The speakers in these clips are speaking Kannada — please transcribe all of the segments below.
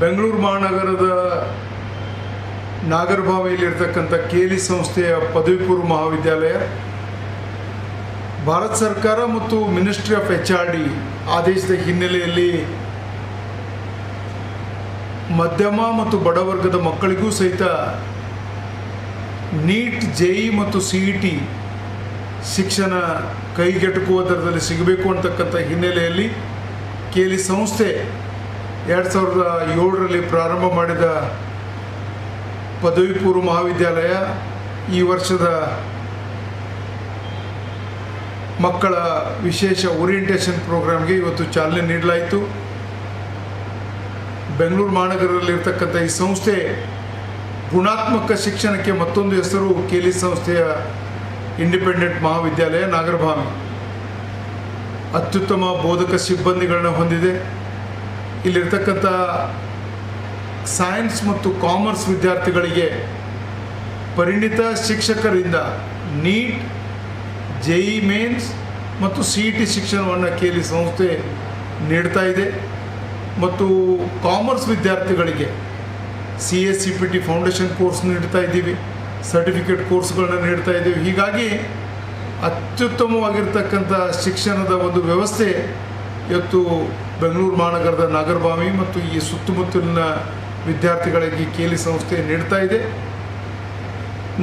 ಬೆಂಗಳೂರು ಮಹಾನಗರದ ನಾಗರಭಾವಿಯಲ್ಲಿರ್ತಕ್ಕಂಥ ಕೇಲಿ ಸಂಸ್ಥೆಯ ಪದವಿ ಪೂರ್ವ ಮಹಾವಿದ್ಯಾಲಯ, ಭಾರತ ಸರ್ಕಾರ ಮತ್ತು ministry of H R D ಆದೇಶದ ಹಿನ್ನೆಲೆಯಲ್ಲಿ ಮಧ್ಯಮ ಮತ್ತು ಬಡವರ್ಗದ ಮಕ್ಕಳಿಗೂ ಸಹಿತ ನೀಟ್ ಜೆಇ ಮತ್ತು ಸಿ ಇ ಟಿ ಶಿಕ್ಷಣ ಕೈಗೆಟುಕುವ ದರದಲ್ಲಿ ಸಿಗಬೇಕು ಅಂತಕ್ಕಂಥ ಹಿನ್ನೆಲೆಯಲ್ಲಿ ಕೇಲಿ ಸಂಸ್ಥೆ ಎರಡು ಸಾವಿರದ ಏಳರಲ್ಲಿ ಪ್ರಾರಂಭ ಮಾಡಿದ ಪದವಿ ಪೂರ್ವ ಮಹಾವಿದ್ಯಾಲಯ ಈ ವರ್ಷದ ಮಕ್ಕಳ ವಿಶೇಷ ಓರಿಯೆಂಟೇಷನ್ ಪ್ರೋಗ್ರಾಮ್ಗೆ ಇವತ್ತು ಚಾಲನೆ ನೀಡಲಾಯಿತು. ಬೆಂಗಳೂರು ಮಹಾನಗರದಲ್ಲಿರ್ತಕ್ಕಂಥ ಈ ಸಂಸ್ಥೆ ಗುಣಾತ್ಮಕ ಶಿಕ್ಷಣಕ್ಕೆ ಮತ್ತೊಂದು ಹೆಸರು ಕೇಲಿ ಸಂಸ್ಥೆಯ ಇಂಡಿಪೆಂಡೆಂಟ್ ಮಹಾವಿದ್ಯಾಲಯ ನಾಗರಭಾವಿ. ಅತ್ಯುತ್ತಮ ಬೋಧಕ ಸಿಬ್ಬಂದಿಗಳನ್ನ ಹೊಂದಿದೆ. ಇಲ್ಲಿರ್ತಕ್ಕಂಥ ಸೈನ್ಸ್ ಮತ್ತು ಕಾಮರ್ಸ್ ವಿದ್ಯಾರ್ಥಿಗಳಿಗೆ ಪರಿಣಿತ ಶಿಕ್ಷಕರಿಂದ ನೀಟ್ ಜೆಇ ಮೇನ್ಸ್ ಮತ್ತು ಸಿ ಇ ಟಿ ಶಿಕ್ಷಣವನ್ನು ಕೇಳಿ ಸಂಸ್ಥೆ ನೀಡ್ತಾ ಇದೆ. ಮತ್ತು ಕಾಮರ್ಸ್ ವಿದ್ಯಾರ್ಥಿಗಳಿಗೆ C S C P T foundation course ನೀಡ್ತಾ ಇದ್ದೀವಿ. ಸರ್ಟಿಫಿಕೇಟ್ ಕೋರ್ಸ್ಗಳನ್ನ ನೀಡ್ತಾ ಇದ್ದೀವಿ. ಹೀಗಾಗಿ ಅತ್ಯುತ್ತಮವಾಗಿರ್ತಕ್ಕಂಥ ಶಿಕ್ಷಣದ ಒಂದು ವ್ಯವಸ್ಥೆ ಇವತ್ತು ಬೆಂಗಳೂರು ಮಹಾನಗರದ ನಾಗರಭಾವಿ ಮತ್ತು ಈ ಸುತ್ತಮುತ್ತಲಿನ ವಿದ್ಯಾರ್ಥಿಗಳಿಗೆ ಕೇಲಿ ಸಂಸ್ಥೆ ನೀಡ್ತಾ ಇದೆ.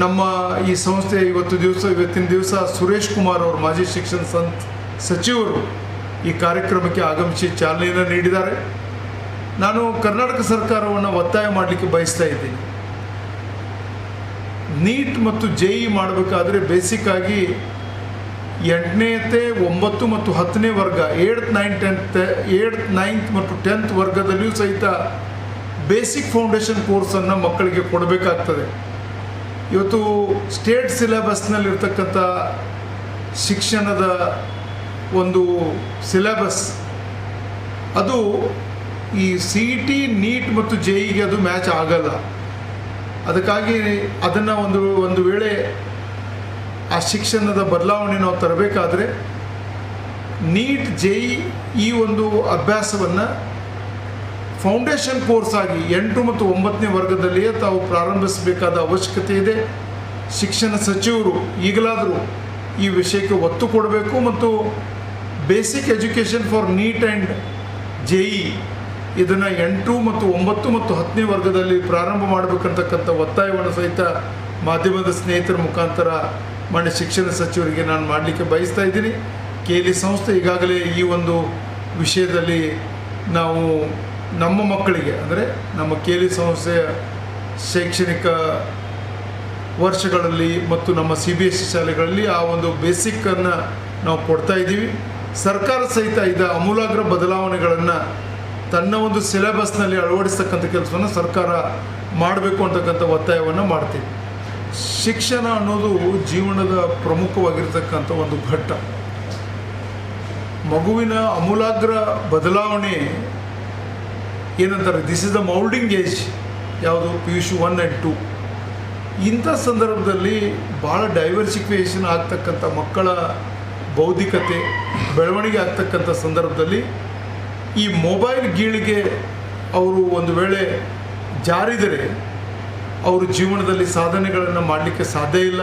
ನಮ್ಮ ಈ ಸಂಸ್ಥೆ ಇವತ್ತು ದಿವಸ, ಇವತ್ತಿನ ದಿವಸ ಸುರೇಶ್ ಕುಮಾರ್ ಅವರು, ಮಾಜಿ ಶಿಕ್ಷಣ ಸಂ ಸಚಿವರು ಈ ಕಾರ್ಯಕ್ರಮಕ್ಕೆ ಆಗಮಿಸಿ ಚಾಲನೆಯನ್ನು ನೀಡಿದ್ದಾರೆ. ನಾನು ಕರ್ನಾಟಕ ಸರ್ಕಾರವನ್ನು ಒತ್ತಾಯ ಮಾಡಲಿಕ್ಕೆ ಬಯಸ್ತಾ ಇದ್ದೀನಿ. ನೀಟ್ ಮತ್ತು ಜೆ ಇ ಮಾಡಬೇಕಾದ್ರೆ ಬೇಸಿಕ್ಕಾಗಿ ಎಂಟನೇತೆ ಒಂಬತ್ತು ಮತ್ತು ಹತ್ತನೇ ವರ್ಗ, ಏಳ್ತ್, ನೈನ್, ಟೆಂತ್, ಏಳ್ತ್, ನೈನ್ತ್ ಮತ್ತು ಟೆಂತ್ ವರ್ಗದಲ್ಲಿಯೂ ಸಹಿತ ಬೇಸಿಕ್ ಫೌಂಡೇಶನ್ ಕೋರ್ಸನ್ನು ಮಕ್ಕಳಿಗೆ ಕೊಡಬೇಕಾಗ್ತದೆ. ಇವತ್ತು ಸ್ಟೇಟ್ ಸಿಲೆಬಸ್ನಲ್ಲಿರ್ತಕ್ಕಂಥ ಶಿಕ್ಷಣದ ಒಂದು ಸಿಲೆಬಸ್, ಅದು ಈ ಸಿ ಟಿ, ನೀಟ್ ಮತ್ತು ಜೆ ಇಗೆ ಅದು ಮ್ಯಾಚ್ ಆಗಲ್ಲ. ಅದಕ್ಕಾಗಿ ಅದನ್ನು ಒಂದು ಒಂದು ವೇಳೆ ಆ ಶಿಕ್ಷಣದ ಬದಲಾವಣೆ ನಾವು ತರಬೇಕಾದ್ರೆ ನೀಟ್ ಜೆ ಇ ಈ ಒಂದು ಅಭ್ಯಾಸವನ್ನು ಫೌಂಡೇಶನ್ ಕೋರ್ಸ್ ಆಗಿ ಎಂಟು ಮತ್ತು ಒಂಬತ್ತನೇ ವರ್ಗದಲ್ಲಿಯೇ ತಾವು ಪ್ರಾರಂಭಿಸಬೇಕಾದ ಅವಶ್ಯಕತೆ ಇದೆ. ಶಿಕ್ಷಣ ಸಚಿವರು ಈಗಲಾದರೂ ಈ ವಿಷಯಕ್ಕೆ ಒತ್ತು ಕೊಡಬೇಕು ಮತ್ತು basic education for NEET and J E ಇದನ್ನು ಎಂಟು ಮತ್ತು ಒಂಬತ್ತು ಮತ್ತು ಹತ್ತನೇ ವರ್ಗದಲ್ಲಿ ಪ್ರಾರಂಭ ಮಾಡಬೇಕಂತಕ್ಕಂಥ ಒತ್ತಾಯವನ್ನು ಸಹಿತ ಮಾಧ್ಯಮದ ಸ್ನೇಹಿತರ ಮುಖಾಂತರ ಮಾನ್ಯ ಶಿಕ್ಷಣ ಸಚಿವರಿಗೆ ನಾನು ಮಾಡಲಿಕ್ಕೆ ಬಯಸ್ತಾ ಇದ್ದೀನಿ. ಕೇಲಿ ಸಂಸ್ಥೆ ಈಗಾಗಲೇ ಈ ಒಂದು ವಿಷಯದಲ್ಲಿ ನಾವು ನಮ್ಮ ಮಕ್ಕಳಿಗೆ, ಅಂದರೆ ನಮ್ಮ ಕೇಲಿ ಸಂಸ್ಥೆಯ ಶೈಕ್ಷಣಿಕ ವರ್ಷಗಳಲ್ಲಿ ಮತ್ತು ನಮ್ಮ ಸಿ ಬಿ ಎಸ್ ಸಿ ಶಾಲೆಗಳಲ್ಲಿ ಆ ಒಂದು ಬೇಸಿಕ್ಕನ್ನು ನಾವು ಕೊಡ್ತಾ ಇದ್ದೀವಿ. ಸರ್ಕಾರ ಸಹಿತ ಇದ ಅಮೂಲಾಗ್ರ ಬದಲಾವಣೆಗಳನ್ನು ತನ್ನ ಒಂದು ಸಿಲೆಬಸ್ನಲ್ಲಿ ಅಳವಡಿಸ್ತಕ್ಕಂಥ ಕೆಲಸವನ್ನು ಸರ್ಕಾರ ಮಾಡಬೇಕು ಅಂತಕ್ಕಂಥ ಒತ್ತಾಯವನ್ನು ಮಾಡ್ತೀವಿ. ಶಿಕ್ಷಣ ಅನ್ನೋದು ಜೀವನದ ಪ್ರಮುಖವಾಗಿರ್ತಕ್ಕಂಥ ಒಂದು ಘಟ್ಟ. ಮಗುವಿನ ಅಮೂಲಾಗ್ರ ಬದಲಾವಣೆ ಏನಂತಾರೆ this is the moulding age ಯಾವುದು? P U C one and two ಇಂಥ ಸಂದರ್ಭದಲ್ಲಿ ಭಾಳ ಡೈವರ್ಸಿಫಿಕೇಷನ್ ಆಗ್ತಕ್ಕಂಥ ಮಕ್ಕಳ ಬೌದ್ಧಿಕತೆ, ಬೆಳವಣಿಗೆ ಆಗ್ತಕ್ಕಂಥ ಸಂದರ್ಭದಲ್ಲಿ ಈ ಮೊಬೈಲ್ ಗೀಳಿಗೆ ಅವರು ಒಂದು ವೇಳೆ ಜಾರಿದರೆ ಅವರು ಜೀವನದಲ್ಲಿ ಸಾಧನೆಗಳನ್ನು ಮಾಡಲಿಕ್ಕೆ ಸಾಧ್ಯ ಇಲ್ಲ.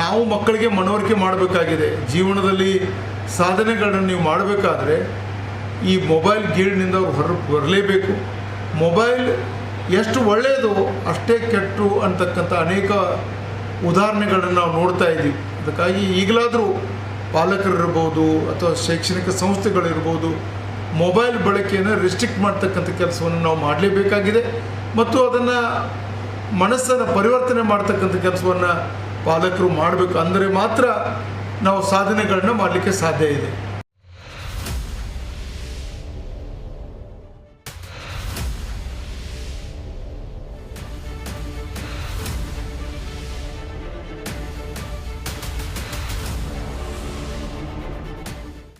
ನಾವು ಮಕ್ಕಳಿಗೆ ಮನವರಿಕೆ ಮಾಡಬೇಕಾಗಿದೆ. ಜೀವನದಲ್ಲಿ ಸಾಧನೆಗಳನ್ನು ನೀವು ಮಾಡಬೇಕಾದ್ರೆ ಈ ಮೊಬೈಲ್ ಗೀಳಿನಿಂದ ಅವ್ರು ಹೊರ ಬರಲೇಬೇಕು ಮೊಬೈಲ್ ಎಷ್ಟು ಒಳ್ಳೆಯದು ಅಷ್ಟೇ ಕೆಟ್ಟು ಅಂತಕ್ಕಂಥ ಅನೇಕ ಉದಾಹರಣೆಗಳನ್ನು ನಾವು ನೋಡ್ತಾ ಇದ್ದೀವಿ. ಅದಕ್ಕಾಗಿ ಈಗಲಾದರೂ ಪಾಲಕರಿರ್ಬೋದು ಅಥವಾ ಶೈಕ್ಷಣಿಕ ಸಂಸ್ಥೆಗಳಿರ್ಬೋದು ಮೊಬೈಲ್ ಬಳಕೆಯನ್ನು ರಿಸ್ಟ್ರಿಕ್ಟ್ ಮಾಡ್ತಕ್ಕಂಥ ಕೆಲಸವನ್ನು ನಾವು ಮಾಡಲೇಬೇಕಾಗಿದೆ. ಮತ್ತು ಅದನ್ನು ಮನಸ್ಸನ್ನು ಪರಿವರ್ತನೆ ಮಾಡ್ತಕ್ಕಂಥ ಕೆಲಸವನ್ನು ಪಾಲಕರು ಮಾಡಬೇಕು ಅಂದರೆ ಮಾತ್ರ ನಾವು ಸಾಧನೆಗಳನ್ನ ಮಾಡಲಿಕ್ಕೆ ಸಾಧ್ಯ ಇದೆ.